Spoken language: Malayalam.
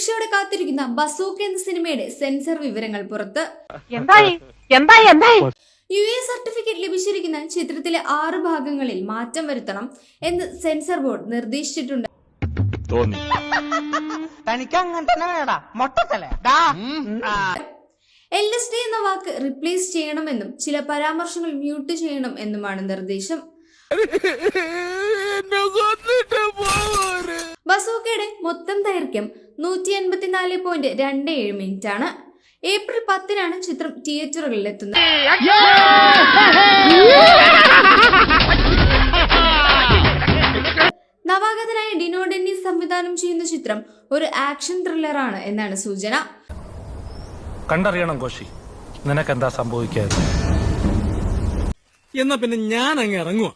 കാത്തിരിക്കുന്ന ബസൂക്ക് എന്ന സിനിമയുടെ സെൻസർ വിവരങ്ങൾ പുറത്ത്. എന്തായി? എന്തായി? എന്തായി? യു എ സർട്ടിഫിക്കറ്റ് ലഭിച്ചിരിക്കുന്ന ചിത്രത്തിലെ ആറ് ഭാഗങ്ങളിൽ മാറ്റം വരുത്തണം എന്ന് സെൻസർ ബോർഡ് നിർദ്ദേശിച്ചിട്ടുണ്ട്. തോന്നി. തനിക്ക് അങ്ങനെ തന്നെ വേടാ മൊട്ടത്തല എൽ എസ് ഡി എന്ന വാക്ക് റിപ്ലേസ് ചെയ്യണമെന്നും ചില പരാമർശങ്ങൾ മ്യൂട്ട് ചെയ്യണം എന്നുമാണ് നിർദ്ദേശം. മൊത്തം ദൈർഘ്യം നൂറ്റി എൺപത്തിനാല് പോയിന്റ് രണ്ട് ഏഴ് മിനിറ്റ് ആണ് ഏപ്രിൽ പത്തിനാണ് ചിത്രം തിയേറ്ററുകളിൽ എത്തുന്നത് നവാഗതനായ ഡിനോ ഡെന്നി സംവിധാനം ചെയ്യുന്ന ചിത്രം ഒരു ആക്ഷൻ ത്രില്ലറാണ് എന്നാണ് സൂചന. കണ്ടറിയണം കോശി നിനക്കെന്താ സംഭവിക്കാതെ എന്നാ പിന്നെ ഞാൻ അങ്ങ് ഇറങ്ങുവാ.